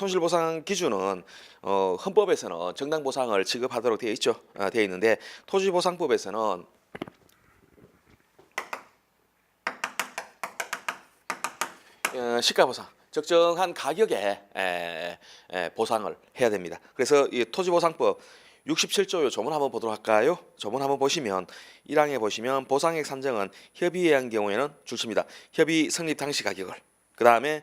손실보상 기준은 어, 헌법에서는 정당보상을 지급하도록 되어 있죠. 아, 되어 있는데 토지보상법에서는 어, 시가보상 적정한 가격에 에, 에, 보상을 해야 됩니다. 그래서 이 토지보상법 67조의 조문 한번 보도록 할까요? 조문 한번 보시면 1항에 보시면 보상액 산정은 협의에 한 경우에는 줄칩니다. 협의 성립 당시 가격을 그 다음에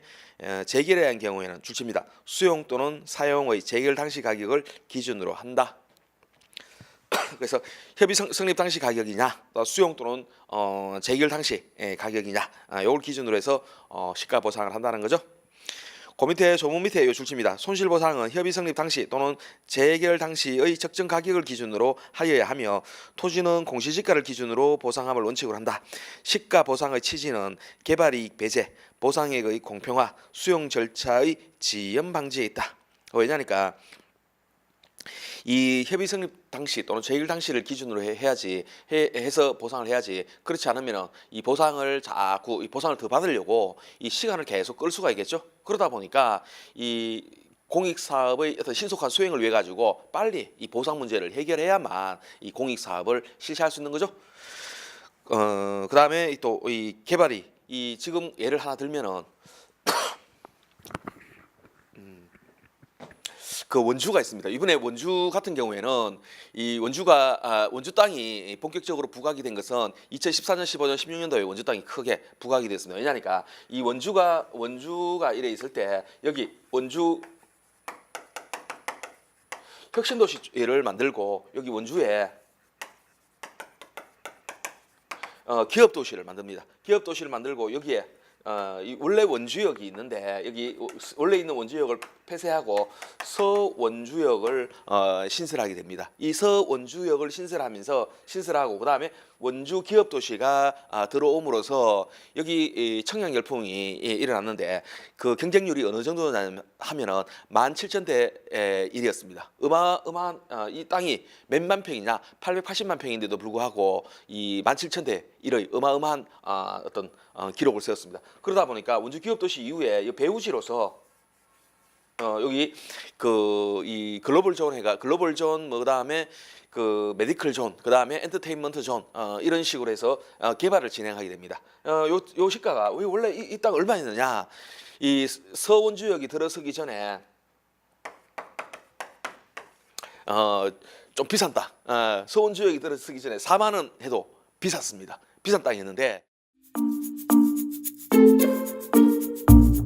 재결에 한 경우에는 줄칩니다. 수용 또는 사용의 재결 당시 가격을 기준으로 한다. 그래서 협의 성, 성립 당시 가격이냐, 또 수용 또는 어, 재결 당시 의 가격이냐, 아, 요걸 기준으로 해서 어, 시가 보상을 한다는 거죠. 그 밑에 조문 밑에 요 줄칩니다. 손실 보상은 협의 성립 당시 또는 재결 당시의 적정 가격을 기준으로 하여야 하며 토지는 공시지가를 기준으로 보상함을 원칙으로 한다. 시가 보상의 취지는 개발이익 배제, 보상액의 공평화, 수용 절차의 지연 방지에 있다. 어, 왜냐니까 이 협의 성립 당시 또는 재결 당시를 기준으로 해, 해야지 해, 해서 보상을 해야지 그렇지 않으면 이 보상을 자꾸 이 보상을 더 받으려고 이 시간을 계속 끌 수가 있겠죠? 그러다 보니까 이 공익 사업의 어떤 신속한 수행을 위해 가지고 빨리 이 보상 문제를 해결해야만 이 공익 사업을 실시할 수 있는 거죠? 어 그다음에 또 이 개발이 이 지금 예를 하나 들면은 그 원주가 있습니다. 이번에 원주 같은 경우에는 이 원주가 아, 원주 땅이 본격적으로 부각이 된 것은 2014년, 15년, 16년도에 원주 땅이 크게 부각이 됐습니다. 왜냐니까 이 원주가 원주가 이래 있을 때 여기 원주 혁신도시를 만들고 여기 원주에 어, 기업 도시를 만듭니다. 기업 도시를 만들고 여기에 어, 이 원래 원주역이 있는데 여기 원래 있는 원주역을 폐쇄하고 서원주역을 어, 신설하게 됩니다. 이 서원주역을 신설하면서 신설하고 그다음에 원주 기업 도시가 아, 들어옴으로써 여기 이 청량 열풍이 이, 일어났는데 그 경쟁률이 어느 정도냐 하면은 17,000대의 일이었습니다. 어마 어마한 어, 이 땅이 몇만 평이냐 880만 평인데도 불구하고 이 17,000대 일의 어마어마한 아, 어떤 어, 기록을 세웠습니다. 그러다 보니까 원주 기업 도시 이후에 이 배후지로서 어 여기 그 이 글로벌 존 해가 글로벌 존 뭐 그다음에 그 메디컬 존 그 다음에 엔터테인먼트 존 어, 이런 식으로 해서 어, 개발을 진행하게 됩니다. 어 요 요 시가가 왜 원래 이, 이 땅 얼마였느냐? 이 서원 주역이 들어서기 전에 어 좀 비싼 땅. 어, 서원 주역이 들어서기 전에 4만 원 해도 비쌌습니다. 비싼 땅이었는데